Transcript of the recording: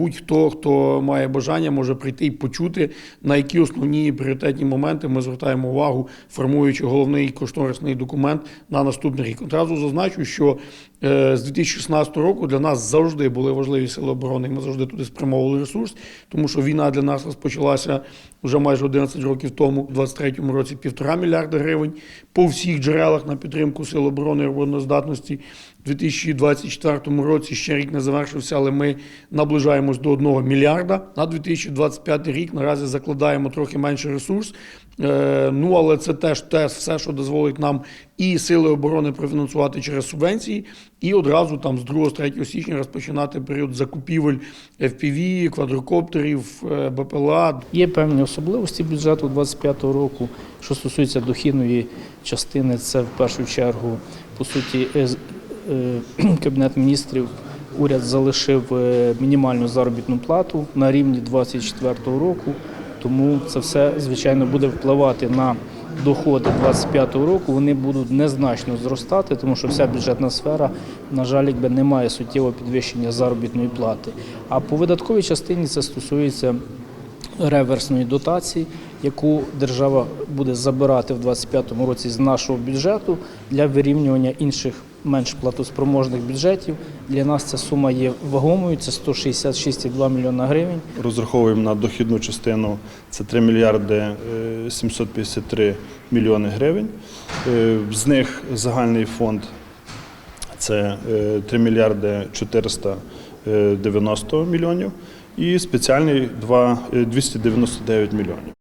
будь-хто, хто має бажання, може прийти і почути, на які основні пріоритетні моменти ми звертаємо увагу, формуючи головний кошторисний документ на наступний рік. Одразу зазначу, що е, з 2016 року для нас завжди були важливі сили оборони. Ми завжди туди спрямовували ресурс, тому що війна для нас розпочалася вже майже 11 років тому, у 23-му році півтора мільярда гривень по всіх джерелах на підтримку сил оборони і обороноздатності. У 2024 році ще рік не завершився, але ми наближаємось до 1 мільярда. На 2025 рік наразі закладаємо трохи менше ресурс. Е, Ну але це теж теж все, що дозволить нам і сили оборони профінансувати через субвенції, і одразу там з 2-3 січня розпочинати період закупівель FPV, квадрокоптерів, е, БПЛА, Є певні особливості бюджету 2025 року, що стосується дохідної частини. Це в першу чергу, по суті, е, е, Кабінет міністрів. Уряд залишив е, мінімальну заробітну плату на рівні 2024 року, тому це все звичайно буде впливати на доходи 2025 року. Вони будуть незначно зростати, тому що вся бюджетна сфера, на жаль, якби не має суттєвого підвищення заробітної плати. А по видатковій частині це стосується реверсної дотації, яку держава буде забирати в 2025 році з нашого бюджету для вирівнювання інших менш платоспроможних бюджетів. Для нас ця сума є вагомою, це 166,2 мільйона гривень. Розраховуємо на дохідну частину це 3 мільярди е, 753 мільйони гривень. Е, З них загальний фонд це е, 3 мільярди 490 мільйонів і спеціальний два- е, 299 мільйонів.